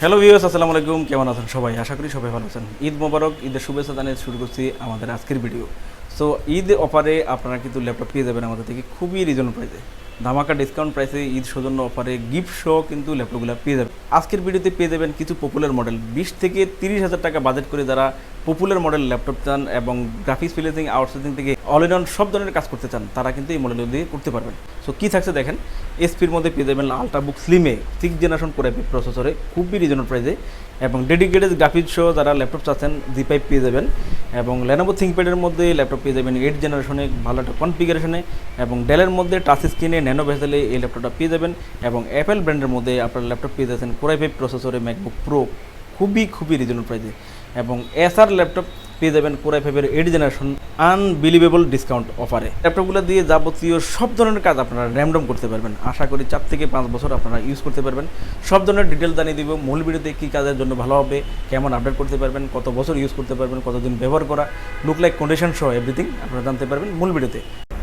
Hello views আসসালামু আলাইকুম। কেমন আছেন সবাই? আশা করি সবাই ভালো আছেন। ঈদ মোবারক, ঈদের শুভেচ্ছা জানিয়ে শুরু করছি আমাদের আজকের ভিডিও সো ঈদ অফারে আপনারা কিন্তু ল্যাপটপ পেয়ে যাবেন আমাদের থেকে খুবই রিজনেবল প্রাইসে ধামাকা ডিসকাউন্ট প্রাইসে ঈদ সৌজন্য অফারে গিফট সহ কিন্তু ল্যাপটপগুলো পেয়ে যাবেন। আজকের ভিডিওতে পেয়ে যাবেন কিছু পপুলার মডেল বিশ থেকে তিরিশ হাজার টাকা বাজেট করে যারা পপুলার মডেল ল্যাপটপ চান এবং গ্রাফিক্স ফিলেসিং আউটসোর্সিং থেকে অল ইন অন সব ধরনের কাজ করতে চান, তারা কিন্তু এই মডেল দিয়ে করতে পারবেন। সো কী থাকছে দেখেন? এসপির মধ্যে পেয়ে যাবেন আলট্রাবুক স্লিমে সিক্স জেনারেশন করে প্রসেসরে খুবই রিজনেবল প্রাইসে এবং ডেডিকেটেড গ্রাফিক্স সহ যারা ল্যাপটপ চাচ্ছেন জি পাইপ পেয়ে যাবেন। এবং লেনোভো থিঙ্কপ্যাডের মধ্যে ল্যাপটপ পেয়ে যাবেন এইট জেনারেশনে ভালো একটা কনফিগারেশনে এবং ডেলের মধ্যে টাচ স্ক্রিনে ন্যানো ভেসেলে এই ল্যাপটপটা পেয়ে যাবেন। এবং অ্যাপেল ব্র্যান্ডের মধ্যে আপনার ল্যাপটপ পেয়ে যাচ্ছেন কোরাই ফাইভ প্রসেসরে ম্যাকবুক প্রো খুবই খুবই রিজনেবল প্রাইসে এবং এসআর ল্যাপটপ পেয়ে যাবেন কোরাই ফাইভের এইট জেনারেশন আনবিলিভেবল ডিসকাউন্ট অফারে ল্যাপটপগুলো দিয়ে যাবতীয় সব ধরনের কাজ আপনারা র্যান্ডম করতে পারবেন। আশা করি চার থেকে পাঁচ বছর আপনারা ইউজ করতে পারবেন। সব ধরনের ডিটেল জানিয়ে দিব, মূল ভিডিওতে কী কাজের জন্য ভালো হবে, কেমন আপডেট করতে পারবেন, কত বছর ইউজ করতে পারবেন, কতদিন ব্যবহার করা লুক লাইক কন্ডিশন সহ এভরিথিং আপনারা জানতে পারবেন মূল ভিডিওতে।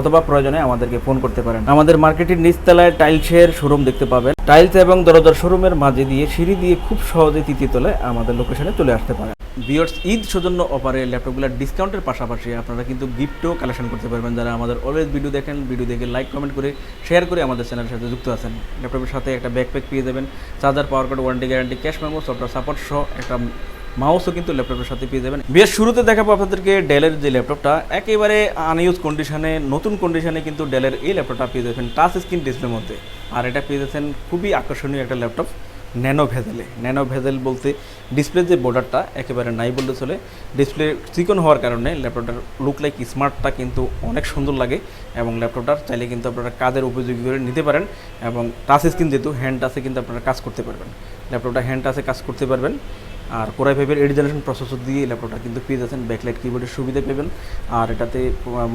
অথবা প্রয়োজনে আমাদেরকে ফোন করতে পারেন। আমাদের মার্কেটের নিচতলায় টাইলসের শোরুম দেখতে পাবেন। টাইলস এবং দরজার শোরুমের মাঝে দিয়ে সিঁড়ি দিয়ে খুব সহজে তৃতীয় তলায় আমাদের লোকেশনে চলে আসতে পারেন। বিয়ার্স ঈদ সৌজন্য অফারে ল্যাপটপগুলোর ডিসকাউন্টের পাশাপাশি আপনারা কিন্তু গিফটও কালেকশন করতে পারবেন। যারা আমাদের অলওয়েজ ভিডিও দেখেন ভিডিও দেখে লাইক কমেন্ট করে শেয়ার করে আমাদের চ্যানেলের সাথে যুক্ত আছেন। ল্যাপটপের সাথে একটা ব্যাকপ্যাক পেয়ে যাবেন। Charger power card warranty guarantee cash memo software support সহ একটা মাউসও কিন্তু ল্যাপটপের সাথে পেয়ে যাবেন। বেশ শুরুতে দেখাবো আপনাদেরকে ডেলের যে ল্যাপটপটা, একেবারে আনইউজ কন্ডিশনে নতুন কন্ডিশনে কিন্তু ডেলের এই ল্যাপটপটা পেয়ে যাবেন টাচ স্ক্রিন ডিসপ্লের মধ্যে। আর এটা পেয়ে যাচ্ছেন খুবই আকর্ষণীয় একটা ল্যাপটপ ন্যানো ভেজেলে ন্যানো ভেজেল বলতে ডিসপ্লে যে বর্ডারটা একেবারে নাই বললে চলে। ডিসপ্লে চিকন হওয়ার কারণে ল্যাপটপটার লুক লাইক স্মার্টটা কিন্তু অনেক সুন্দর লাগে এবং ল্যাপটপটার চাইলে কিন্তু আপনারা কাজের উপযোগী করে নিতে পারেন এবং টাচ স্ক্রিন যেহেতু হ্যান্ড টাচে কিন্তু আপনারা কাজ করতে পারবেন। ল্যাপটপটা হ্যান্ড টাচে কাজ করতে পারবেন। আর কোরাই ফাইভের এইট জেনারেশন প্রসেসর দিয়ে ল্যাপটপটা কিন্তু পেয়ে যাচ্ছেন ব্যাকলাইট কিবোর্ডের সুবিধা পাবেন। আর এটাতে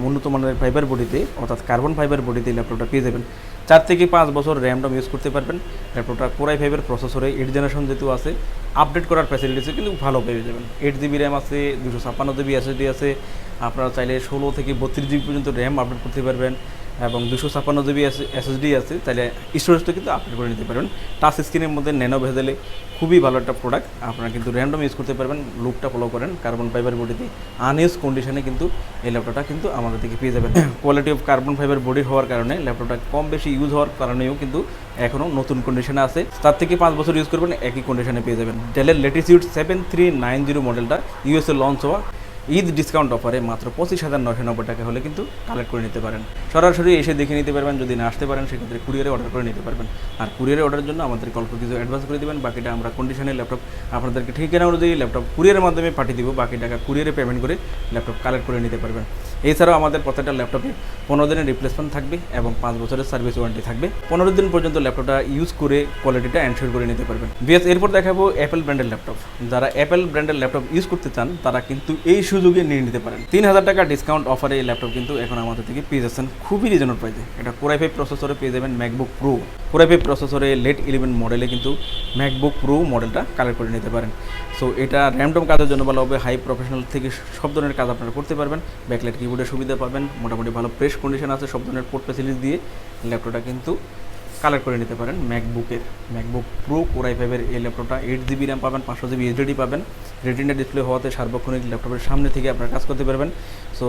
উন্নত মানের ফাইবার বডিতে অর্থাৎ কার্বন ফাইবার বডিতে ল্যাপটপটা পেয়ে যাবেন। চার থেকে পাঁচ বছর র্যাম রম ইউজ করতে পারবেন। ল্যাপটপটা কোরাই ফাইভের প্রসেসরে এইট জেনারেশন যেহেতু আছে আপডেট করার ফ্যাসিলিটিসও কিন্তু ভালো পেয়ে যাবেন। এইট জিবি র্যাম আছে, দুশো ছাপ্পান্ন জিবি এসএসডি আছে। আপনারা চাইলে ষোলো থেকে বত্রিশ জিবি পর্যন্ত র্যাম আপডেট করতে পারবেন। এবং দুশো ছাপ্পান্ন জিবি এসএসডি আছে, তাহলে স্টোরেজটা কিন্তু আপডেট করে নিতে পারবেন। টাচ স্ক্রিনের মধ্যে ন্যানো ভেজেলে খুবই ভালো একটা প্রোডাক্ট আপনারা কিন্তু র্যান্ডম ইউজ করতে পারবেন লুকটা ফলো করেন কার্বন ফাইবার বডিতে আনইউজ কন্ডিশনে কিন্তু এই ল্যাপটপটা কিন্তু আমাদের থেকে পেয়ে যাবেন। Quality of carbon fibre body হওয়ার কারণে ল্যাপটপটা কম বেশি ইউজ হওয়ার কারণেও কিন্তু এখনও নতুন কন্ডিশনে আছে। চার থেকে পাঁচ বছর ইউজ করবেন, একই কন্ডিশনে পেয়ে যাবেন। ডেলের Latitude seven three nine zero মডেলটা ইউএসএ লঞ্চ হওয়া ঈদ ডিসকাউন্ট অফারে মাত্র পঁচিশ হাজার নশো নব্বই টাকা হলে কিন্তু কালেক্ট করে নিতে পারেন। সরাসরি এসে দেখে নিতে পারবেন, যদি না আসতে পারেন, সেক্ষেত্রে কুরিয়ারে অর্ডার করে নিতে পারবেন। আর কুরিয়ারে অর্ডারের জন্য আমাদের অল্প কিছু অ্যাডভান্স করে দেবেন, বাকিটা আমরা কন্ডিশনের ল্যাপটপ আপনাদেরকে ঠিকানা অনুযায়ী ল্যাপটপ কুরিয়ারের মাধ্যমে পাঠিয়ে দিব, বাকি টাকা কুরিয়ারে পেমেন্ট করে ল্যাপটপ কালেক্ট করে নিতে পারবেন। এছাড়াও আমাদের প্রত্যেকটা ল্যাপটপে পনেরো দিনের রিপ্লেসমেন্ট থাকবে এবং পাঁচ বছরের সার্ভিস ওয়ারেন্টি থাকবে। পনেরো দিন পর্যন্ত ল্যাপটপটা ইউজ করে কোয়ালিটিটা এনশিওর করে নিতে পারবেন। বিএস এরপর দেখাবো অ্যাপেল ব্র্যান্ডের ল্যাপটপ যারা অ্যাপেল ব্র্যান্ডের ল্যাপটপ ইউজ করতে চান, তারা কিন্তু এই সুযোগে নিয়ে নিতে পারেন। তিন হাজার টাকা ডিসকাউন্ট অফারে এই ল্যাপটপ কিন্তু এখন আমাদের থেকে পেয়ে যাচ্ছেন খুবই রিজনেবল প্রাইসে এটা কোরাই ফাইভ প্রসেসরে পেয়ে যাবেন MacBook Pro core i five প্রসেসরে লেট ইলেভেন মডেলে কিন্তু ম্যাকবুক প্রো মডেলটা কালেক্ট করে নিতে পারেন। সো এটা র্যামডম কাজের জন্য ভালো হবে হাই প্রফেশনাল থেকে সব ধরনের কাজ আপনারা করতে পারবেন। ব্যাকলাইট কিবোর্ডের সুবিধা পাবেন, মোটামুটি ভালো প্রেস কন্ডিশন আছে সব ধরনের পোর্ট ফ্যাসিলিটি দিয়ে। ল্যাপটপটা কিন্তু কালেক্ট করে নিতে পারেন। ম্যাকবুকের ম্যাকবুক প্রো কোরাই ফাইভের এই ল্যাপটপটা এইট জিবি র্যাম পাবেন, পাঁচশো জিবি এইচডি পাবেন। রেটিনা ডিসপ্লে হওয়াতে সার্বক্ষণিক ল্যাপটপের সামনে থেকে আপনারা কাজ করতে পারবেন। সো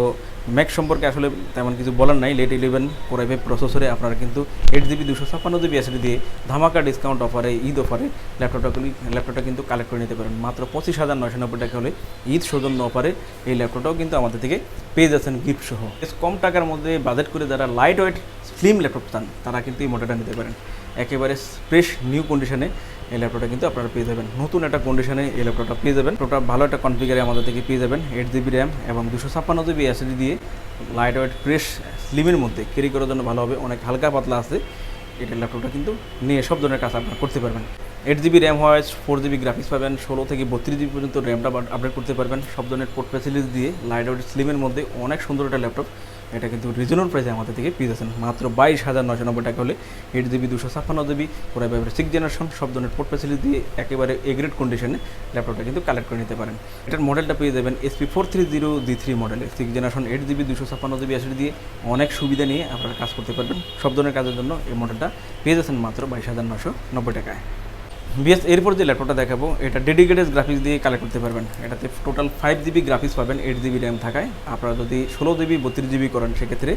ম্যাক সম্পর্কে আসলে তেমন কিছু বলার নাই। Late eleven core i five প্রসেসরে আপনারা কিন্তু এইট জিবি দুশো ছাপ্পান্ন জিবি এসডি দিয়ে ধামাকা ডিসকাউন্ট অফারে ঈদ অফারে ল্যাপটপটাগুলি ল্যাপটপটা কিন্তু কালেক্ট করে নিতে পারেন। মাত্র পঁচিশ হাজার নয়শো নব্বই টাকা হলে ঈদ সৌজন্য অফারে এই ল্যাপটপটাও কিন্তু আমাদের থেকে পেয়ে যাচ্ছেন গিফট সহ। কম টাকার মধ্যে বাজেট করে যারা লাইট ওয়েট স্লিম ল্যাপটপ চান, তারা কিন্তু এই মডেলটা নিতে পারেন। একেবারে ফ্রেশ নিউ কন্ডিশনে এই ল্যাপটপটা কিন্তু আপনারা পেয়ে যাবেন। নতুন একটা কন্ডিশনে এই ল্যাপটপটা পেয়ে যাবেন। ল্যাপটপটা ভালো একটা কনফিগারে আমাদের থেকে পেয়ে যাবেন এইট জিবি র্যাম এবং দুশো ছাপ্পান্ন জিবি এসএসডি দিয়ে লাইট ওয়েট ফ্রেশ স্লিমের মধ্যে। ক্যারি করার জন্য ভালো হবে, অনেক হালকা পাতলা আছে। এটা ল্যাপটপটা কিন্তু নিয়ে সব ধরনের কাজ আপনারা করতে পারবেন। এইট জিবি র্যাম হয় ফোর জিবি গ্রাফিক্স পাবেন, ষোলো থেকে বত্রিশ জিবি পর্যন্ত র্যামটা আপডেট করতে পারবেন। সব ধরনের পোর্ট ফ্যাসিলিটি দিয়ে লাইট আউট স্লিমের মধ্যে অনেক সুন্দর একটা ল্যাপটপ এটা কিন্তু রিজনেবল প্রাইসে আমাদের থেকে পেয়ে যাচ্ছেন। মাত্র বাইশ হাজার নশো নব্বই টাকা হলে এইট জিবি দুশো ছাপ্পান্ন জিবি কোরাই ফাইভের সিক্স জেনারেশন সব ধরনের পোর্ট ফ্যাসিলিটি দিয়ে একেবারে এগ্রেড কন্ডিশনে ল্যাপটপটা কিন্তু কালেক্ট করে নিতে পারেন। এটার মডেলটা পেয়ে যাবেন SP four three zero G three মডেলে সিক্স জেনারেশন এইট জিবি দুশো ছাপ্পান্ন জিবি এসডি দিয়ে অনেক সুবিধা নিয়ে আপনারা কাজ করতে পারবেন। সব ধরনের কাজের জন্য এই মডেলটা পেয়ে যাচ্ছেন মাত্র বাইশ হাজার নশো নব্বই টাকায়। বিএস, এরপর যে ল্যাপটপটা দেখাবো, এটা ডেডিকেটেড গ্রাফিক্স দিয়ে কালেক্ট করতে পারবেন। এটাতে টোটাল ফাইভ জিবি গ্রাফিক্স পাবেন এইট জিবি র্যাম থাকায়। আপনারা যদি ষোলো জিবি বত্রিশ জিবি করেন, সেক্ষেত্রে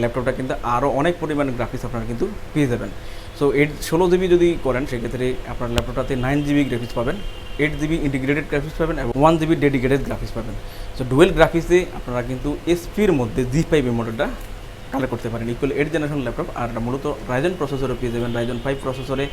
ল্যাপটপটা কিন্তু আরও অনেক পরিমাণ গ্রাফিক্স আপনারা কিন্তু পেয়ে যাবেন। সো এইট ষোলো জিবি যদি করেন, সেক্ষেত্রে আপনার ল্যাপটপটাতে নাইন জিবি গ্রাফিক্স পাবেন এইট জিবি ইন্টিগ্রেটেড গ্রাফিক্স পাবেন এবং ওয়ান জিবি ডেডিকেটেড গ্রাফিক্স পাবেন। সো ডুয়েল গ্রাফিক্সে আপনারা কিন্তু এসপির মধ্যে জি ফাইভ মডেলটা কালেক্ট করতে পারেন। ইকুয়াল এইট জেনারেশন ল্যাপটপ আর মূলত রাইজন প্রসেসরে পেয়ে যাবেন। রাইজন ফাইভ প্রসেসরে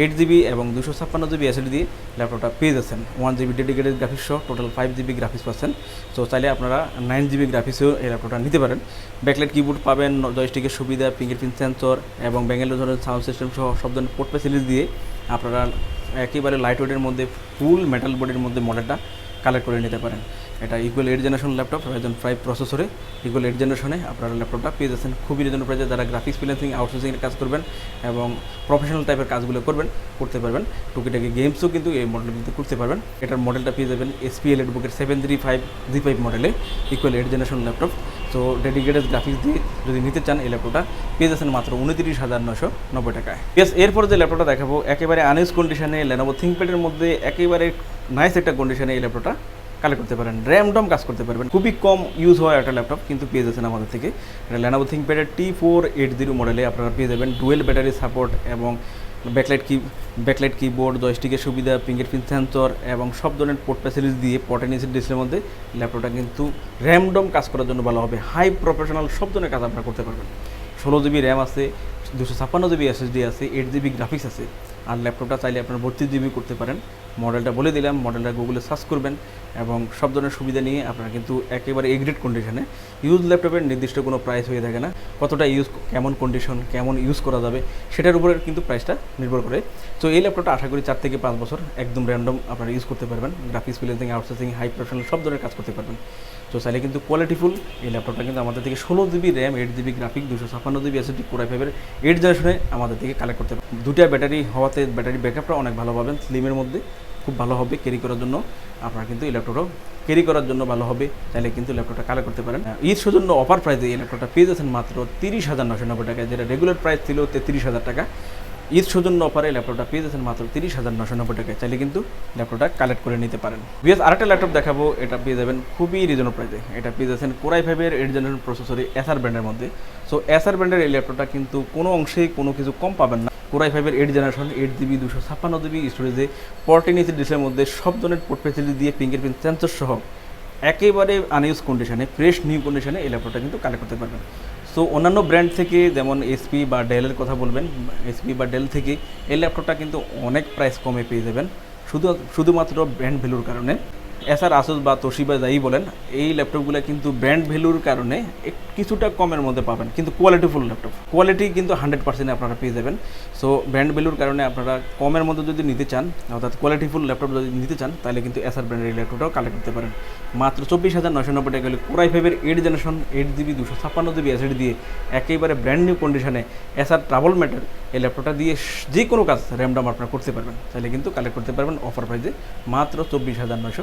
এইট জিবি এবং দুশো ছাপ্পান্ন জিবি এসএসডি দিয়ে ল্যাপটপটা পেয়ে যাচ্ছেন। ওয়ান জিবি ডেডিকেটেড গ্রাফিক্স সহ টোটাল ফাইভ জিবি গ্রাফিক্স পাচ্ছেন। সো চাইলে আপনারা নাইন জিবি গ্রাফিক্সেও এই ল্যাপটপটা নিতে পারেন। ব্যাকলাইট কিবোর্ড পাবেন জয়স্টিকের সুবিধা ফিঙ্গারপ্রিন্ট সেন্সর এবং ব্যাঙ্গালোর ধরনের সাউন্ড সিস্টেম সহ সব ধরনের পোর্ট ফেসিলিটি দিয়ে আপনারা একেবারে লাইট ওয়েটের মধ্যে ফুল মেটাল বডির মধ্যে মডেলটা কালেক্ট করে নিতে পারেন। এটা equal eight generation laptop Ryzen five প্রসেসরে ইকুয়াল এইট জেনারেশনে আপনারা ল্যাপটপটা পেয়ে যাচ্ছেন। খুবই রিজনেবল প্রাইসে যারা গ্রাফিক্স ফ্রিল্যান্সিং আউটসোর্সিংয়ের কাজ করবেন এবং প্রফেশনাল টাইপের কাজগুলো করবেন, করতে পারবেন। টুকিটাকি গেমসও কিন্তু এই মডেলের কিন্তু করতে পারবেন। এটার মডেলটা পেয়ে যাবেন এসপিএল বুকের seven three five G five মডেলে ইকুয়াল এইট জেনারেশন ল্যাপটপ তো ডেডিকেটেড গ্রাফিক্স দিয়ে যদি নিতে চান এই ল্যাপটপটা পেয়ে যাচ্ছেন মাত্র উনত্রিশ হাজার নশো নব্বই টাকায়। ইয়েস এরপর যে ল্যাপটপটা দেখাবো, একেবারে আনইউজ কন্ডিশনে লেনোভো থিঙ্কপ্যাডের মধ্যে একেবারে নাইস একটা কন্ডিশনে এই ল্যাপটপটা কালেক্ট করতে পারেন। র্যাম ডম কাজ করতে পারবেন। খুবই কম ইউজ হয় একটা ল্যাপটপ কিন্তু পেয়ে যাচ্ছেন আমাদের থেকে। এটা লেনোভো থিঙ্কপ্যাডের টি ফোর এইট জিরো মডেলে আপনারা পেয়ে যাবেন। ডুয়েল ব্যাটারি সাপোর্ট এবং ব্যাকলাইট কি ব্যাকলাইট কিবোর্ড জয়স্টিকের সুবিধা ফিঙ্গারপ্রিন্ট সেন্সর এবং সব ধরনের পোর্ট ফ্যাসিলিটি দিয়ে পটেনিসের ডিসপ্লের মধ্যে ল্যাপটপটা কিন্তু র্যামডম কাজ করার জন্য ভালো হবে। হাই প্রফেশনাল সব ধরনের কাজ আপনারা করতে পারবেন। ষোলো জিবি র্যাম আছে, দুশো ছাপ্পান্ন জিবি এসএসডি আছে এইট জিবি গ্রাফিক্স আছে। আর ল্যাপটপটা চাইলে আপনার বত্রিশ জিবি করতে পারেন। মডেলটা বলে দিলাম, মডেলটা গুগলে সার্চ করবেন এবং সব ধরনের সুবিধা নিয়ে আপনারা কিন্তু একেবারে এগ্রেড কন্ডিশনে ইউজ ল্যাপটপের নির্দিষ্ট কোনো প্রাইস হয়ে থাকে না। কতটা ইউজ কেমন কন্ডিশন কেমন ইউজ করা যাবে সেটার উপরে কিন্তু প্রাইসটা নির্ভর করে। তো এই ল্যাপটপটা আশা করি চার থেকে পাঁচ বছর একদম র্যান্ডম আপনারা ইউজ করতে পারবেন। Graphics freelancing outsourcing high professional সব ধরনের কাজ করতে পারবেন। তো চাইলে কিন্তু কোয়ালিটিফুল এই ল্যাপটপটা কিন্তু আমাদের থেকে ষোলো GB RAM eight GB graphic দুশো ছাপ্পান্ন জিবি এসএসডি কোরাই ফাইভের এইট জেনারেশনে আমাদের থেকে কালেক্ট করতে পারবেন। দুটা ব্যাটারি হওয়াতে ব্যাটারি ব্যাকআপটা অনেক ভালো পাবেন স্লিমের মধ্যে। খুব ভালো হবে ক্যারি করার জন্য। আপনারা কিন্তু এই ল্যাপটপটাও ক্যারি করার জন্য ভালো হবে। চাইলে কিন্তু ল্যাপটপটা কালেক্ট করতে পারেন। ঈদ সৌজন্য অফার প্রাইসে এই ল্যাপটপটা পেয়ে যাচ্ছেন মাত্র তিরিশ হাজার নশো নব্বই টাকা যেটা রেগুলার প্রাইস ছিল তেত্রিশ হাজার টাকা। ঈদ সৌজন্য অফারে ল্যাপটপটা পেয়ে যাচ্ছেন মাত্র তিরিশ হাজার নশো নব্বই টাকায়। চাইলে কিন্তু ল্যাপটপটা কালেক্ট করে নিতে পারেন। বিএস আরেকটা ল্যাপটপ দেখাবো, এটা পেয়ে যাবেন খুবই রিজনেবল প্রাইসে এটা পেয়ে যাচ্ছেন কোরাই ফাইভের এইট জেনারেল প্রসেসরে এসআর ব্র্যান্ডের মধ্যে। সো এসআর ব্র্যান্ডের এই ল্যাপটপটা কিন্তু কোনো অংশেই কোনো কিছু কম পাবেন না। কোরাই ফাইভের এইট জেনারেশন এইট জিবি দুশো ছাপ্পান্ন জিবি স্টোরেজে ফোরটিন ইঞ্চি ডিসপ্লের মধ্যে সব ধরনের পোর্ট ফেসিলিটি দিয়ে ফিঙ্গারপ্রিন্ট সেন্সর সহ একেবারে আনইউজ কন্ডিশনে ফ্রেশ নিউ কন্ডিশনে এই ল্যাপটপটা কিন্তু কালেক্ট করতে পারবেন। সো অন্যান্য ব্র্যান্ড থেকে যেমন এসপি বা ডেলের কথা বলবেন এসপি বা ডেল থেকে এই ল্যাপটপটা কিন্তু অনেক প্রাইস কমে পেয়ে যাবেন, শুধু শুধুমাত্র ব্র্যান্ড ভ্যালুর কারণে। এসআর আসুস বা তোশিবা যাই বলেন, এই ল্যাপটপগুলো কিন্তু ব্র্যান্ড ভ্যালুর কারণে কিছুটা কমের মধ্যে পাবেন, কিন্তু কোয়ালিটিফুল ল্যাপটপ। কোয়ালিটি কিন্তু হান্ড্রেড পার্সেন্ট আপনারা পেয়ে যাবেন। সো ব্র্যান্ড ভ্যালুর কারণে আপনারা কমের মধ্যে যদি নিতে চান, অর্থাৎ কোয়ালিটিফুল ল্যাপটপ যদি নিতে চান, তাহলে কিন্তু এসআর ব্র্যান্ডের এই ল্যাপটপটাও কালেক্ট করতে পারেন। মাত্র চব্বিশ হাজার নশো নব্বই টাকা হলে কোরাই ফাইভের এইট জেনারেশন এইট জিবি দুশো ছাপ্পান্ন জিবি এসএড দিয়ে একেবারে ব্র্যান্ড নিউ কন্ডিশনে এসআর ট্রাভেল ম্যাটার এই ল্যাপটপটা দিয়ে যে কোনো কাজ র্যামডাম আপনারা করতে পারবেন। তাহলে কিন্তু কালেক্ট করতে পারবেন অফার প্রাইজে মাত্র চব্বিশ হাজার নশো